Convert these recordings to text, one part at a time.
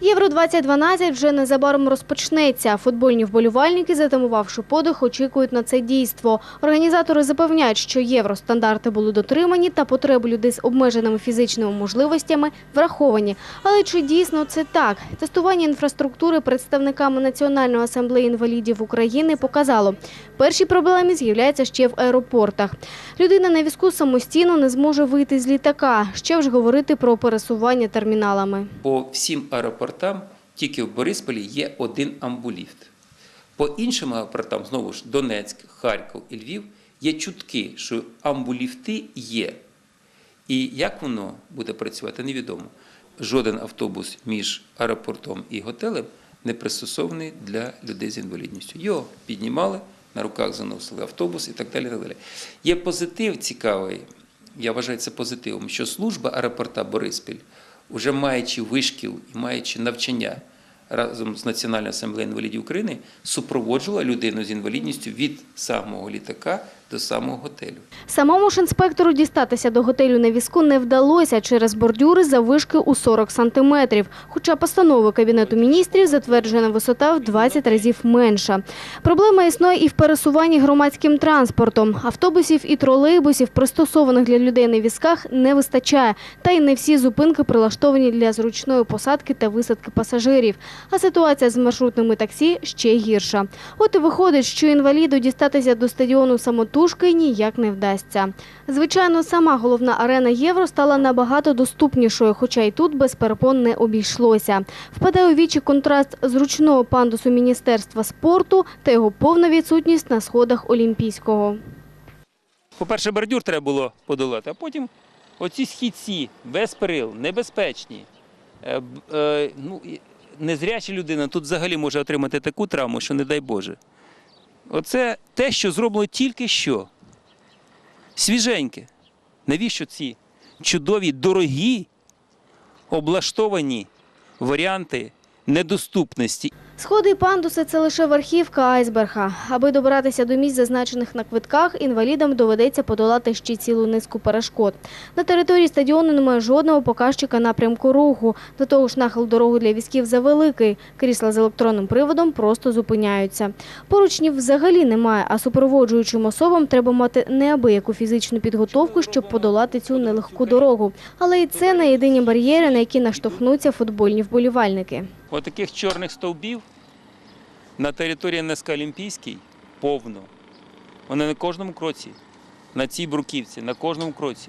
Євро 2012 вже незабаром розпочнеться. Футбольні вболівальники, затамувавши подих, очікують на це дійство. Організатори запевняють, що євростандарти були дотримані та потреби людей з обмеженими фізичними можливостями враховані. Але чи дійсно це так? Тестування інфраструктури представниками Національної асамблеї інвалідів України показало, перші проблеми з'являються ще в аеропортах. Людина на візку самостійно не зможе вийти з літака. Ще ж говорити про пересування терміналами. По всім аеропортам тільки в Борисполі є один амбуліфт. По іншим аеропортам, знову ж Донецьк, Харків і Львів, є чутки, що амбуліфти є. І як воно буде працювати, невідомо. Жоден автобус між аеропортом і готелем не пристосований для людей з інвалідністю. Його піднімали, на руках заносили автобус і так далі. Так далі. Є позитив цікавий, я вважаю це позитивом, що служба аеропорта Бориспіль, уже маючи вишкіл і маючи навчання разом з Національною асамблеєю інвалідів України, супроводжувала людину з інвалідністю від самого літака до самого готелю. Самому ж інспектору дістатися до готелю на візку не вдалося через бордюри заввишки у 40 сантиметрів. Хоча постанови Кабінету міністрів затверджена висота в 20 разів менша. Проблема існує і в пересуванні громадським транспортом. Автобусів і тролейбусів, пристосованих для людей на візках, не вистачає. Та й не всі зупинки прилаштовані для зручної посадки та висадки пасажирів. А ситуація з маршрутними таксі ще гірша. От і виходить, що інваліду дістатися до стадіону самотужки ніяк не вдасться. Звичайно, сама головна арена Євро стала набагато доступнішою, хоча й тут без перепон не обійшлося. Впаде у вічі контраст зручного пандусу Міністерства спорту та його повна відсутність на сходах Олімпійського. По-перше, бордюр треба було подолати, а потім оці східці без перил, небезпечні. Е, е, ну, незряча людина тут взагалі може отримати таку травму, що не дай Боже. Оце те, що зроблено тільки що. Свіженьке. Навіщо ці чудові, дорогі, облаштовані варіанти недоступності? Сходи і пандуси – це лише верхівка айсберга. Аби добратися до місць, зазначених на квитках, інвалідам доведеться подолати ще цілу низку перешкод. На території стадіону немає жодного показчика напрямку руху. До того ж, нахил дороги для візків завеликий. Крісла з електронним приводом просто зупиняються. Поручнів взагалі немає, а супроводжуючим особам треба мати неабияку фізичну підготовку, щоб подолати цю нелегку дорогу. Але і це не єдині бар'єри, на які наштовхнуться футбольні вболівальники. Отаких чорних стовбів на території НСК Олімпійський повно. Вони на кожному кроці, на цій бруківці, на кожному кроці.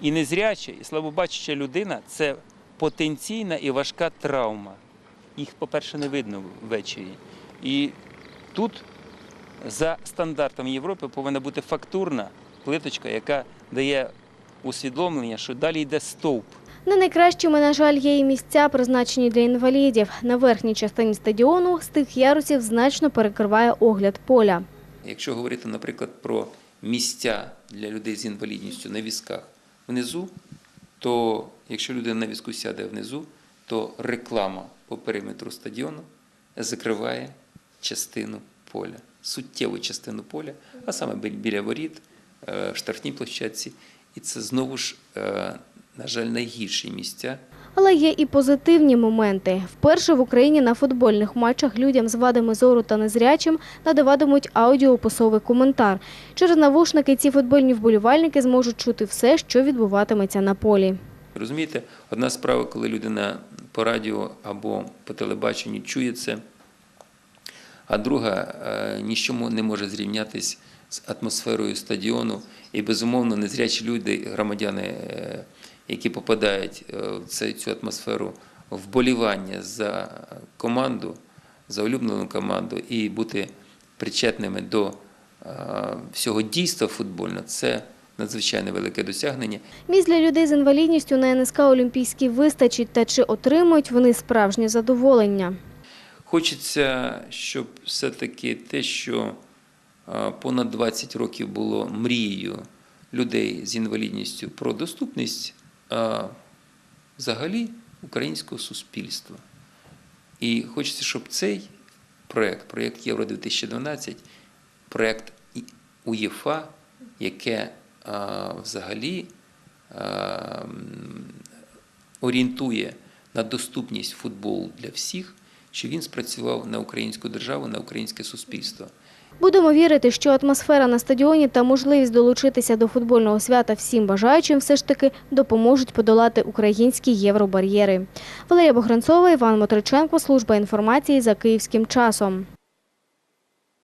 І незряча, і слабобачача людина це потенційна і важка травма. Їх, по-перше, не видно ввечері. І тут за стандартами Європи повинна бути фактурна плиточка, яка дає усвідомлення, що далі йде стовп. Не найкращими, на жаль, є і місця, призначені для інвалідів. На верхній частині стадіону з тих ярусів значно перекриває огляд поля. Якщо говорити, наприклад, про місця для людей з інвалідністю на візках внизу, то якщо людина на візку сяде внизу, то реклама по периметру стадіону закриває частину поля, суттєву частину поля, а саме біля воріт, е, штрафній площадці. І це знову ж, е, на жаль, найгірші місця Але є і позитивні моменти. Вперше в Україні на футбольних матчах людям з вадами зору та незрячим надаватимуть аудіоописовий коментар. Через навушники ці футбольні вболівальники зможуть чути все, що відбуватиметься на полі. Розумієте, одна справа, коли людина по радіо або по телебаченню чує це, а друга е, ні з чому не може зрівнятись з атмосферою стадіону. І, безумовно, незрячі люди, громадяни, е, які попадають е, в цю- атмосферу вболівання за команду, за улюблену команду і бути причетними до е, всього дійства футбольного, це надзвичайно велике досягнення. Місць для людей з інвалідністю на НСК Олімпійській вистачить, та чи отримують вони справжнє задоволення. Хочеться, щоб все-таки те, що е, понад 20 років було мрією людей з інвалідністю про доступність взагалі українського суспільства. І хочеться, щоб цей проєкт, проєкт Євро 2012, проєкт УЄФА, яке взагалі орієнтує на доступність футболу для всіх, що він спрацював на українську державу, на українське суспільство. Будемо вірити, що атмосфера на стадіоні та можливість долучитися до футбольного свята всім бажаючим все ж таки допоможуть подолати українські євробар'єри. Валерія Богранцова, Іван Мотриченко, Служба інформації за київським часом.